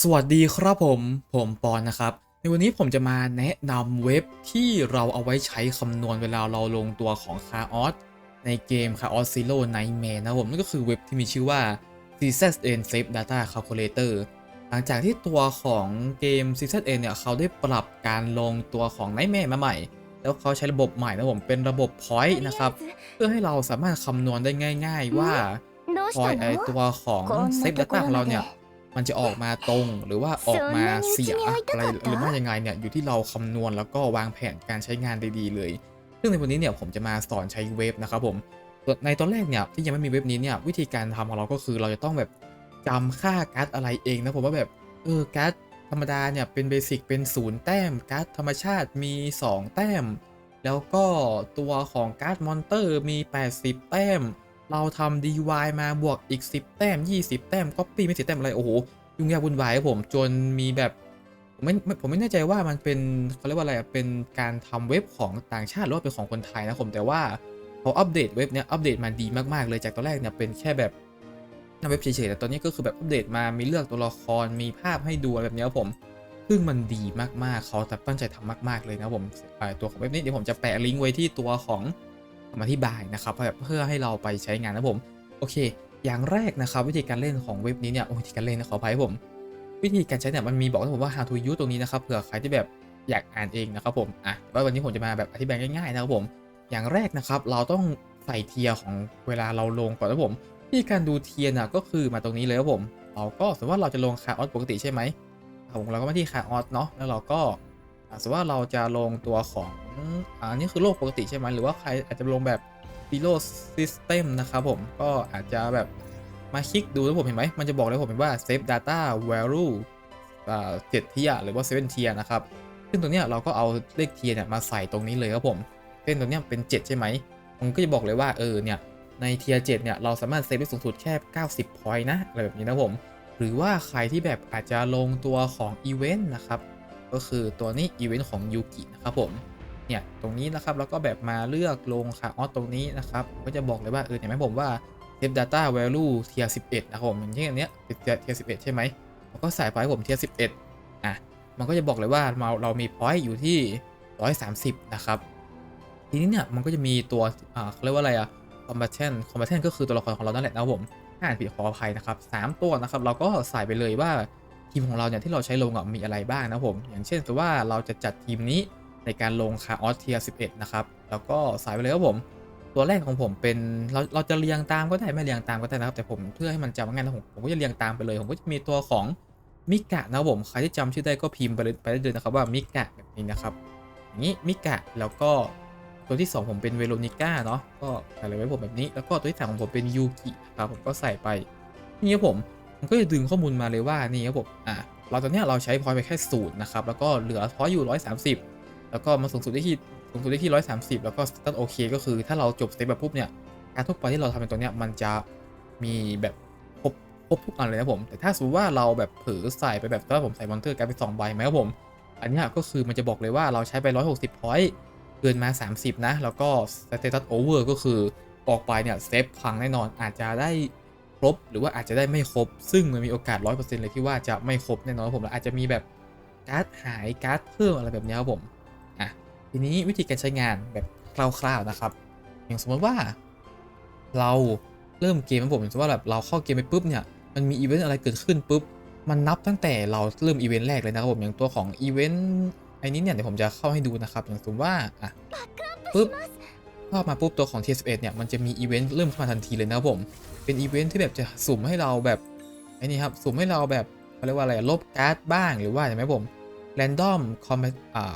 สวัสดีครับผม ผมปอนนะครับ ในวันนี้ผมจะมาแนะนำเว็บที่เราเอาไว้ใช้คำนวณเวลาเราลงตัวของ c a r o s ในเกม c a r o s Zero Nightmare นะผมนั่นก็คือเว็บที่มีชื่อว่า CZN Safe Data Calculator หลังจากที่ตัวของเกม CZN เนี่ย เขาได้ปรับการลงตัวของ Nightmare มาใหม่ แล้วเขาใช้ระบบใหม่นะผมเป็นระบบ Point นะครับ เพื่อให้เราสามารถคำนวณได้ง่าย ๆ ว่า Point ไอตัวของ save Data ของเราเนี่ย มันจะออกมาตรงหรือว่าออกมาเสียอะไรหรือว่ายังไงเนี่ยอยู่ที่เราคำนวณแล้วก็วางแผนการใช้งานดีๆเลย ซึ่งในวันนี้เนี่ยผมจะมาสอนใช้เว็บนะครับผมในตอนแรกเนี่ยที่ยังไม่มีเว็บนี้เนี่ยวิธีการทำของเราก็คือเราจะต้องแบบจำค่าการ์ดอะไรเองนะผมว่าแบบเออการ์ดธรรมดาเนี่ยเป็นเบสิกเป็นศูนย์แต้มการ์ดธรรมชาติมี 2 แต้ม แล้วก็ตัวของการ์ดมอนเตอร์มี 80 แต้ม เราทำ DY มาบวกอีก 10 แต้ม 20 แต้ม Copy ไม่สิแต้มอะไร โอ้โห ยุ่งยากวุ่นวายครับผมจนมีแบบผมไม่ผมไม่แน่ใจว่ามันเป็นเขาเรียกว่าอะไรเป็นการทำเว็บของต่างชาติหรือว่าเป็นของคนไทยนะผมแต่ว่าเขาอัปเดตเว็บเนี้ยอัปเดตมาดีมากๆเลยจากตอนแรกเนี่ยเป็นแค่แบบหน้าเว็บเฉยๆแต่ตอนนี้ก็คือแบบอัปเดตมามีเลือกตัวละครมีภาพให้ดูอะไรแบบเนี้ยครับผมซึ่งมันดีมากๆเขาตั้งใจทำมาก ๆเลยนะผมตัวของเว็บนี้เดี๋ยวผมจะแปะลิงก์ไว้ที่ตัวของ คำอธิบายนะครับแบบเพื่อให้เราไปใช้งานนะผม โอเค อย่างแรกนะครับวิธีการเล่นของเว็บนี้เนี่ยโอ้วิธีการเล่นนะขออภัยผม วิธีการใช้เนี่ยมันมีบอกนะผมว่า how to use ตรงนี้นะครับเผื่อใครที่แบบอยากอ่านเองนะครับผมอะว่าวันนี้ผมจะมาแบบอธิบายง่ายๆนะครับผม อย่างแรกนะครับเราต้องใส่เทียร์ของเวลาเราลงก่อนนะผมวิธีการดูเทียร์นะก็คือมาตรงนี้เลยครับผมเราก็สมมติว่าเราจะลงคาออสปกติใช่ไหมผมเราก็มาที่คาออสเนาะแล้วเราก็ สมมติว่าเราจะลงตัวของอันนี้คือโลกปกติใช่ไหมหรือว่าใครอาจจะลงแบบ Zero System นะครับผมก็อาจจะแบบมาคลิกดูแล้วผมเห็นไหมมันจะบอกเลยผมเห็นว่า Save Data Value อ่าเจ็ดเทียหรือว่า7เทียนะครับ ซึ่งตรงเนี้ยเราก็เอาเลขเทียเนี่ยมาใส่ตรงนี้เลยครับผมเส้นตรงเนี้ยเป็น 7 ใช่ไหมผมก็จะบอกเลยว่าเออเนี่ยในเทียร์7เนี่ยเราสามารถเซฟได้สูงสุดแค่ 90 point นะอะไรแบบนี้นะผม หรือว่าใครที่แบบอาจจะลงตัวของอีเวนต์นะครับ ก็คือตัวนี้อีเวนต์ของยูกินะครับผมเนี่ยตรงนี้นะครับแล้วก็แบบมาเลือกลงคาออตรงนี้นะครับก็จะบอกเลยว่าเออเห็นไหมผมว่า Save Data Value Tier 11 นะครับผมอย่างเช่นอันเนี้ยเป็น Tier 11 ใช่ไหมผมก็ใส่ไปให้ผม Tier 11 อะ มันก็จะบอกเลยว่าเราเรามี point อยู่ที่ 130 นะครับ ทีนี้เนี่ยมันก็จะมีตัวอ่าเรียกว่าอะไรอะ combatant combatant ก็คือตัวละครของเรานั่นแหละนะครับผมอ่านผิดขออภัยนะครับสามตัวนะครับ เราก็ใส่ไปเลยว่า ทีมของเราเนี่ยที่เราใช้ลงมีอะไรบ้างนะผม อย่างเช่นสมมติว่าเราจะจัดทีมนี้ในการลงคาออสเทีย11 นะครับ แล้วก็ใส่ไปเลยครับผม ตัวแรกของผมเป็นเราเราจะเรียงตามก็ได้ไม่เรียงตามก็ได้นะครับ แต่ผมเพื่อให้มันจำง่ายนะผมผมก็จะเรียงตามไปเลย ผมก็จะมีตัวของมิกะนะครับผมใครที่จำชื่อได้ก็พิมพ์ไปไปได้เลยนะครับว่ามิกะแบบนี้นะครับอย่างนี้มิกะแล้วก็ตัวที่ 2 ผมเป็นเวโรนิก้าเนาะก็ใส่เลยไว้ผมแบบนี้ แล้วก็ตัวที่สามของผมเป็นยูกินะครับผมก็ใส่ไปนี่ครับผม มันก็จะดึงข้อมูลมาเลยว่านี่ครับผมอะเราตอนเนี้ยเราใช้พอยไปแค่ศูนย์นะครับแล้วก็เหลือพอยอยู่ 130 แล้วก็มาสูงสุดได้ที่สูงสุดได้ที่ 130 แล้วก็สตาร์ทโอเคก็คือถ้าเราจบสเต็ปแบบปุ๊บเนี่ยการทุกไปที่เราทำเป็นตัวเนี้ยมันจะมีแบบครบครบทุกอันเลยนะผม แต่ถ้าสมมติว่าเราแบบเผลอใส่ไปแบบถ้าผมใส่มอนเตอร์กลายเป็น2ใบไหมครับผม อันนี้ก็คือมันจะบอกเลยว่าเราใช้ไป 160พอยต์เกินมา 30 นะ แล้วก็สเตตัสโอเวอร์ก็คือออกไปเนี่ยเซฟพังแน่นอนอาจจะได้ รบ หรือว่าอาจจะได้ไม่ครบ ซึ่งมันมีโอกาส 100%เลยที่ว่าจะไม่ครบแน่นอนครับผมแล้วอาจจะมีแบบการ์ดหายการ์ดเพิ่มอะไรแบบนี้ครับผมอะทีนี้วิธีการใช้งานแบบคร่าวๆนะครับ อย่างสมมติว่า เราเริ่มเกมครับผมสมมติว่าแบบเราเข้าเกมไปปุ๊บเนี่ยมันมีอีเวนต์อะไรเกิดขึ้นปุ๊บมันนับตั้งแต่เราเริ่มอีเวนต์แรกเลยนะครับผมอย่างตัวของอีเวนต์ไอ้นี้เนี่ยเดี๋ยวผมจะเข้าให้ดูนะครับ อย่างสมมติว่าอะปุ๊บเข้ามาปุ๊บตัวของ T11 เนี่ยมันจะมีอีเวนต์เริ่มเข้ามาทันทีเลยนะครับผม เป็นอีเวนต์ที่แบบจะสุ่มให้เราแบบไอ้นี่ครับสุ่มให้เราแบบเขาเรียกว่าอะไรลบการ์ดบ้างหรือว่าอย่างไรผม Random Com อ่า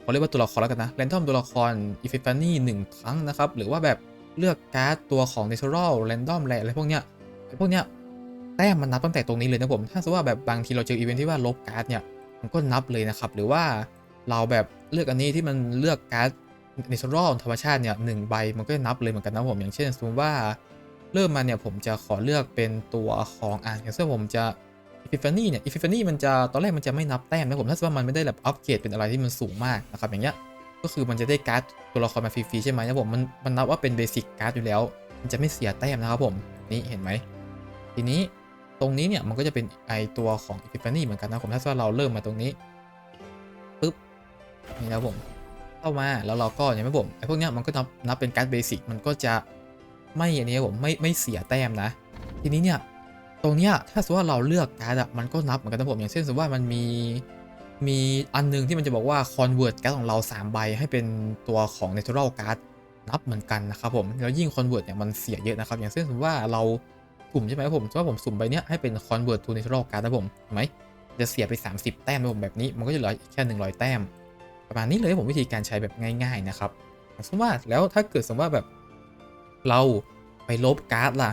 เขาเรียกว่าตัวละครแล้วกันนะ Random ตัวละคร e p h a n y หนึ่งครั้งนะครับ หรือว่าแบบเลือกการ์ดตัวของ Natural Random อะไรอะไรพวกเนี้ยไอ้พวกเนี้ยแต้มมันนับตั้งแต่ตรงนี้เลยนะผม ถ้าสมมติว่าแบบบางทีเราเจออีเวนต์ที่ว่าลบการ์ดเนี่ย มันก็นับเลยนะครับ หรือว่าเราแบบเลือกอันนี้ที่มันเลือกการ์ดเนเชอรัลธรรมชาติเนี่ยหนึ่งใบมันก็นับเลยเหมือนกันนะผม อย่างเช่นสมมติว่า เริ่มมาเนี่ยผมจะขอเลือกเป็นตัวของอะอย่างเช่นผมจะอีฟิฟานี่เนี่ยอีฟิฟานี่มันจะตอนแรกมันจะไม่นับแต้มนะผมถ้าสมมติว่ามันไม่ได้แบบอัปเกรดเป็นอะไรที่มันสูงมากนะครับอย่างเงี้ยก็คือมันจะได้การ์ดตัวละครมาฟรีๆใช่ไหมนะผมมันมันนับว่าเป็นเบสิกการ์ดอยู่แล้ว มันจะไม่เสียแต้มนะครับผมนี่เห็นไหมทีนี้ตรงนี้เนี่ยมันก็จะเป็นไอตัวของ Epiphany เหมือนกันนะผมถ้าว่าเราเริ่มมาตรงนี้ปุ๊บนี่นะผมเข้ามาแล้วเราก็อย่างไม่ผมไอพวกเนี้ยมันก็นับนับเป็นการ์ดเบสิกมันก็จะ ไม่อันนี้ผมไม่ไม่เสียแต้มนะ ทีนี้เนี่ยตรงเนี้ยถ้าสมมติว่าเราเลือกการ์ดอะมันก็นับเหมือนกันนะผมอย่างเช่นสมมติว่ามันมีมีอันหนึงที่มันจะบอกว่า convert การ์ดของเรา 3 ใบให้เป็นตัวของ natural card นับเหมือนกันนะครับผมแล้วยิ่ง convert เนี่ยมันเสียเยอะนะครับ อย่างเช่นสมมติว่าเราสุ่มใช่ไหมครับผมสมมติว่าผมสุ่มใบเนี้ยให้เป็น convert to natural card นะผมเห็นไหมจะเสียไป 30 แต้มนะผมแบบนี้ มันก็จะเหลือแค่ 100 แต้ม ประมาณนี้เลยผมวิธีการใช้แบบง่าย ๆ นะครับสมมติว่าแล้วถ้าเกิดสมมติว่าแบบ เราไปลบการ์ดล่ะ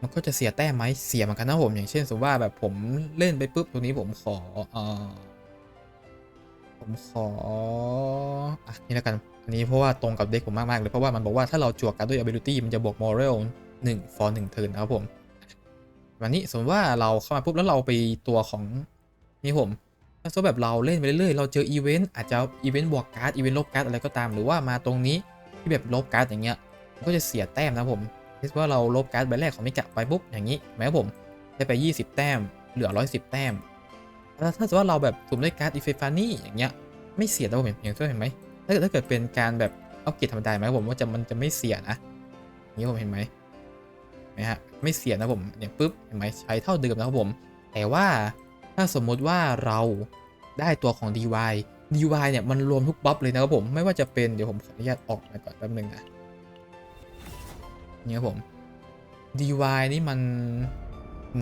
มันก็จะเสียแต้มไหมเสียเหมือนกันนะผมอย่างเช่นสมมติว่าแบบผมเล่นไปปุ๊บตรงนี้ผมขอเออผมขออะนี่แล้วกันอันนี้เพราะว่าตรงกับเด็กผมมากๆเลยเพราะว่ามันบอกว่าถ้าเราจวกการ์ดด้วย ability มันจะบวก moral 1 for 1 turn นะครับผมวันนี้สมมติว่าเราเข้ามาปุ๊บแล้วเราไปตัวของนี่ผมถ้าสมมติแบบเราเล่นไปเรื่อยๆเราเจออีเวนต์อาจจะอีเวนต์บวกการ์ดอีเวนต์ลบการ์ดอะไรก็ตาม หรือว่ามาตรงนี้ที่แบบลบการ์ดอย่างเงี้ย ก็จะเสียแต้มนะผมคิดว่าเราลบการ์ดใบแรกของมิกะไปปุ๊บอย่างนี้แม้ผมได้ไป 20 แต้ม เหลือ 110 แต้มแล้วถ้าสมมติว่าเราแบบสุ่มด้วยการ์ดอีเฟฟานี่อย่างเงี้ยไม่เสียนะผมเห็นอย่างที่เห็นไหมถ้าเกิดถ้าเกิดเป็นการแบบเอาเกียรติธรรมดาไหมผมว่าจะมันจะไม่เสียนะอย่างนี้ผมเห็นไหมนไหมฮะไม่เสียนะผมอย่างปุ๊บเห็นไหมใช้เท่าเดิมนะครับผม แต่ว่าถ้าสมมุติว่าเราได้ตัวของ DY DY เนี่ยมันรวมทุกบัฟเลยนะครับผมไม่ว่าจะเป็นเดี๋ยวผมขออนุญาตออกมาก่อนแป๊บนึงนะ เนี่ยผม DY นี่มัน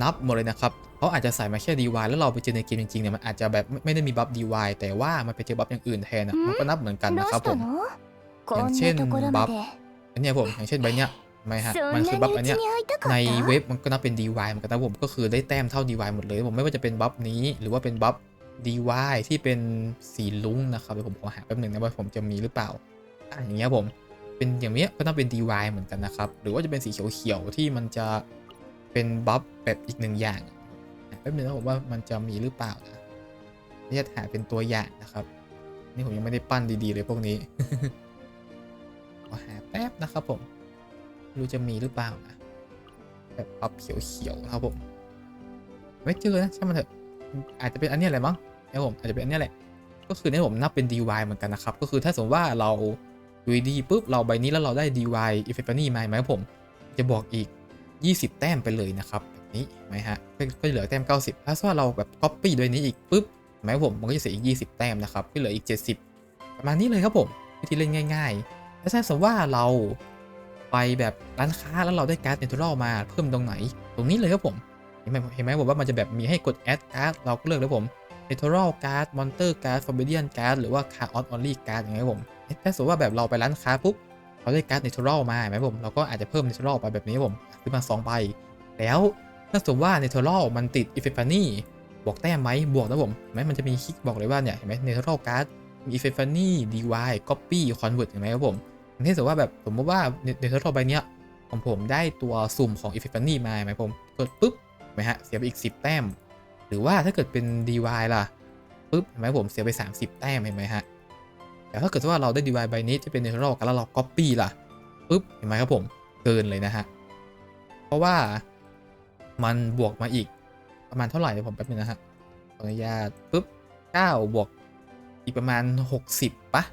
นับหมดเลยนะครับเขาอาจจะใส่มาแค่ DY แล้วเราไปเจอในเกมจริงๆเนี่ยมันอาจจะแบบไม่ได้มีบัฟ DY แต่ว่ามันไปเจอบัฟอย่างอื่นแทนนะมันก็นับเหมือนกันนะครับผมอย่างเช่นบัฟอันนี้ผมอย่างเช่นใบเนี้ยไม่ฮะมันคือบัฟอันเนี้ยในเว็บมันก็นับเป็น DY เหมือนกันนะผมก็คือได้แต้มเท่า DY หมดเลยผมไม่ว่าจะเป็นบัฟนี้หรือว่าเป็นบัฟ DY ที่เป็นสีลุ้งนะครับเดี๋ยวผมขอหาแป๊บหนึ่งนะว่าผมจะมีหรือเปล่าอะอย่างเงี้ยผม เป็นอย่างเนี้ยก็นับเป็น DY เหมือนกันนะครับ หรือว่าจะเป็นสีเขียวๆที่มันจะเป็นบัฟแบบอีกหนึ่งอย่างแป๊บหนึงนะผมว่ามันจะมีหรือเปล่านะนี่จะหาเป็นตัวอย่างนะครับ นี่ผมยังไม่ได้ปั้นดีๆเลยพวกนี้ขอหาแป๊บนะครับผมรู้จะมีหรือเปล่านะแบบปับเขียวๆนะครับผมไม่เจอนะใช่างมันเถอะอาจจะเป็นอันนี้แหละมั้งนี่ผมอาจจะเป็นอันนี้แหละ ก็คือเนี่ยผมนับเป็น DY เหมือนกันนะครับ ก็คือถ้าสมมติว่าเรา ดูดีปุ๊บเราใบนี้แล้วเราได้ DY e f f e c t y มาไหมครับผม จะบอกอีก 20 แต้มไปเลยนะครับแบบนี้ไหมฮะก็เหลือแต้ม 90 ถ้าว่าเราแบบ copy โดยนี้อีกปุ๊บไหมครับผมมันก็จะเสียอีก 20 แต้มนะครับก็เหลืออีก 70 ประมาณนี้เลยครับผมวิธีเล่นง่ายๆ แล้วถ้าสมมติว่าเราไปแบบร้านค้าแล้วเราได้การ์ดเนเธอรัลมาเพิ่มตรงไหน ตรงนี้เลยครับผม เห็นไหมเห็นไหมผมว่ามันจะแบบมีให้กด add card เราก็เลือกเลยผม natural card monster card forbidden card หรือว่า chaos only card อย่างเงี้ยผม ถ้าสมมติว่าแบบเราไปร้านค้าปุ๊บเราได้การ์ด natural มาไหมผมเราก็อาจจะเพิ่ม natural ไปแบบนี้ผมขึ้นมา2ใบแล้วถ้าสมมติว่า natural มันติด epiphany บวกแต้มไหมบวกนะผมไหมมันจะมีคลิกบอกเลยว่าเนี่ยเห็นไหม natural card มี epiphany dy copy convert เวิร์ดเห็นไหมครับผมอย่างที่สมมติว่าแบบสมมติว่า natural ใบเนี้ยของผมได้ตัวสุ่มของ epiphany มาไหมผมกดปุ๊บเห็นไหมฮะเสียไปอีก 10 แต้ม หรือว่าถ้าเกิดเป็น DY ล่ะปุ๊บเห็นไหมผมเสียไป 30 แต้มเห็นไหมฮะ แต่ถ้าเกิดว่าเราได้ DY ใบนี้ที่เป็น Natural กันแล้วเรา Copy ล่ะปุ๊บเห็นไหมครับผมเกินเลยนะฮะเพราะว่ามันบวกมาอีกประมาณเท่าไหร่เดี๋ยผมแป๊บนึงนะฮะขออนุญาตปุ๊บ9บวกอีกประมาณ 60ปะ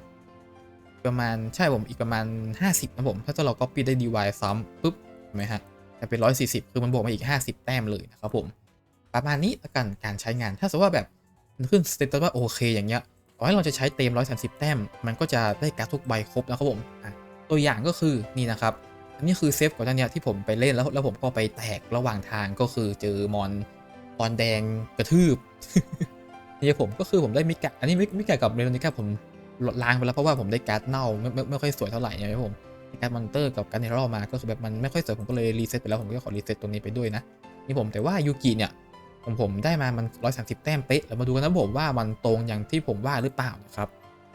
ประมาณใช่ผมอีกประมาณ 50 นะผม ถ้าเรา Copy ได้ DY ซ้ำปุ๊บเห็นไหมฮะแต่เป็น 140 คือมันบวกมาอีก 50 แต้มเลยนะครับผม ประมาณนี้ละกันการใช้งานถ้าสมมติว่าแบบขึ้นสเตตัสว่าโอเคอย่างเงี้ย ต่อให้เราจะใช้เต็ม 130 แต้ม มันก็จะได้การ์ดทุกใบครบนะครับผมตัวอย่างก็คือนี่นะครับ อันนี้คือเซฟก่อนหน้านี้ที่ผมไปเล่นแล้วแล้วผมก็ไปแตกระหว่างทางก็คือเจอมอนตอนแดงกระทืบนี่ผมก็คือผมได้มิกะอันนี้มิมิกะกับเรโนนิก้าผมล้างไปแล้วเพราะว่าผมได้การ์ดเน่าไม่ไม่ไม่ค่อยสวยเท่าไหร่ใช่ไหมผมการมอนเตอร์กับการเนรอมาก็คือแบบมันไม่ค่อยสวยผมก็เลยรีเซ็ตไปแล้วผมก็ขอรีเซ็ตตัวนี้ไปด้วยนะนี่ผมแต่ว่ายูกิเนี่ย ของผมได้มามัน 130 แต้มเป๊ะแล้วมาดูกันนะผมว่ามันตรงอย่างที่ผมว่าหรือเปล่านะครับ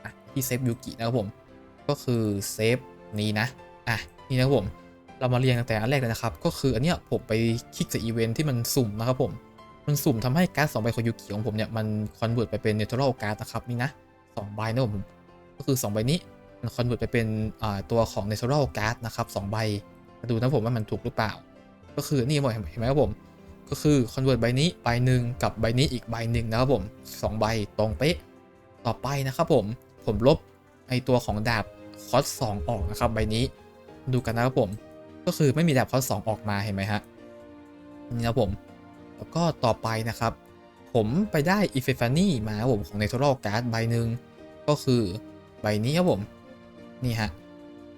อะที่เซฟยูกินะครับผมก็คือเซฟนี้นะอะนี่นะครับผมเรามาเรียงตั้งแต่อันแรกเลยนะครับ ก็คืออันเนี้ยผมไปคลิกจากอีเวนท์ที่มันสุ่มนะครับผมมันสุ่มทำให้การ์ดสองใบของยูกิของผมเนี่ยมันคอนเวิร์ตไปเป็นเนเธอรัลการ์ดนะครับนี่นะสองใบนะผมก็คือสองใบนี้มันคอนเวิร์ตไปเป็นตัวของ natural card นะครับ2ใบมาดูนะผมว่ามันถูกหรือเปล่า ก็คือนี่ผมเห็นไหมครับผม ก็คือ convert ใบนี้ใบหนึ่งกับใบนี้อีกใบหนึ่งนะครับผมสองใบตรงเป๊ะต่อไปนะครับผมผมลบไอตัวของดาบคอสสองออกนะครับใบนี้ดูกันนะครับผมก็คือไม่มีดาบคอสสองออกมาเห็นไหมฮะนี่นะผมแล้วก็ต่อไปนะครับ ผมไปได้อีเฟฟานี่มาครับผมของ Natural Card ใบหนึ่งก็คือใบนี้ครับผมนี่ฮะ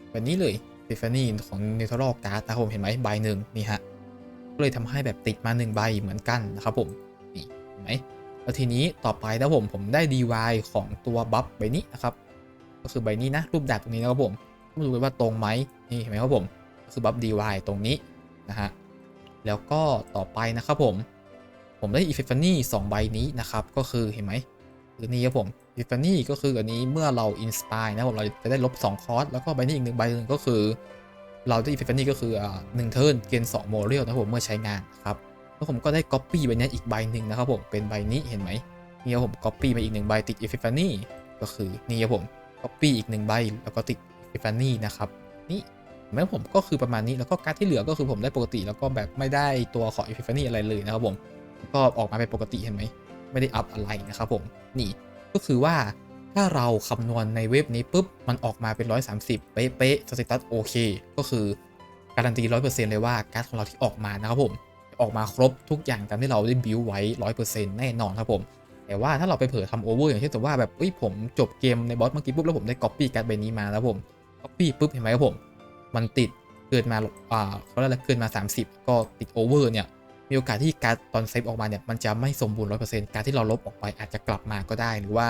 ใบนี้เลยอีเฟฟานี่ของ Natural Card นะครับผมเห็นไหมใบหนึ่งนี่ฮะ ก็เลยทำให้แบบติดมา 1 ใบเหมือนกันนะครับผมนี่เห็นไหมแล้วทีนี้ต่อไปนะผมผมได้ DY ของตัวบัฟใบนี้นะครับก็คือใบนี้นะรูปดาบตรงนี้นะครับผมมาดูกันว่าตรงไหมนี่เห็นไหมครับผมก็คือบัฟ DY ตรงนี้นะฮะแล้วก็ต่อไปนะครับผมผมได้อีเฟฟานี่2ใบนี้นะครับก็คือเห็นไหมคือนี่ครับผมอีเฟฟานี่ก็คืออันนี้เมื่อเราอินสปายนะผมเราจะได้ลบ2คอร์สแล้วก็ใบนี้อีกหนึ่งใบหนึ่งก็คือ เราได้อีเฟฟานี่ก็คือหนึ่งเทิร์นเกณฑ์สองโมเรียลนะผมเมื่อใช้งานนะครับแล้วผมก็ได้ก๊อปปี้ใบนี้อีกใบหนึ่งนะครับผมเป็นใบนี้เห็นไหมนี่ครับผมก๊อปปี้มาอีกหนึ่งใบติดอีเฟฟานี่ก็คือนี่ครับผมก๊อปปี้อีกหนึ่งใบแล้วก็ติดอีเฟฟานี่นะครับนี่เห็นไหมผมก็คือประมาณนี้แล้วก็การ์ดที่เหลือก็คือผมได้ปกติ แล้วก็แบบไม่ได้ตัวของ Epiphany อะไรเลยนะครับผมก็ออกมาเป็นปกติเห็นไหมไม่ได้อัพอะไรนะครับผมนี่ก็คือว่า ถ้าเราคำนวณในเว็บนี้ปุ๊บ มันออกมาเป็น 130 เป๊ะๆสเตตัสโอเค ก็คือการันตี 100%เลยว่าการ์ดของเราที่ออกมานะครับผม ออกมาครบทุกอย่างตามที่เราได้บิวไว้ 100%แน่นอนครับผม แต่ว่าถ้าเราไปเผลอทำโอเวอร์อย่างเช่นแต่ว่าแบบเอ้ยผมจบเกมในบอสเมื่อกี้ปุ๊บแล้วผมได้ก๊อปปี้การ์ดใบนี้มาแล้วผมก๊อปปี้ปุ๊บเห็นไหมครับผม มันติดเกินมาอ่าเขาเรียกอะไรเกินมา 30 ก็ติดโอเวอร์เนี่ยมีโอกาสที่การดตอนเซฟออกมาเนี่ยมันจะไม่สมบูรณ์100%การที่เราลบออกไปอาจจะกลับมาก็ได้หรือว่า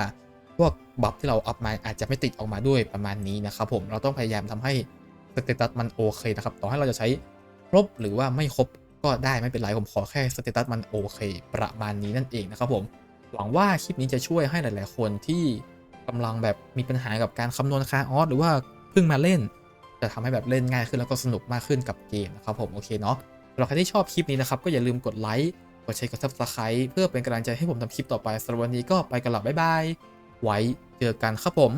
พวกบัฟที่เราอัพมาอาจจะไม่ติดออกมาด้วยประมาณนี้นะครับผมเราต้องพยายามทำให้สเตตัสมันโอเคนะครับต่อให้เราจะใช้ครบหรือว่าไม่ครบก็ได้ไม่เป็นไรผมขอแค่สเตตัสมันโอเค ประมาณนี้นั่นเองนะครับผมหวังว่าคลิปนี้จะช่วยให้หลาย ๆ คนที่กำลังแบบมีปัญหากับการคำนวณคาออสหรือว่าเพิ่งมาเล่น จะทำให้แบบเล่นง่ายขึ้นแล้วก็สนุกมากขึ้นกับเกมนะครับผมโอเคเนาะสำหรับใครที่ชอบคลิปนี้นะครับก็อย่าลืมกดไลค์กดแชร์กด subscribe เพื่อเป็นกำลังใจให้ผมทำคลิปต่อไปสำหรับวันนี้ก็ไปกันละบ๊ายบาย ไว้เจอกันครับผม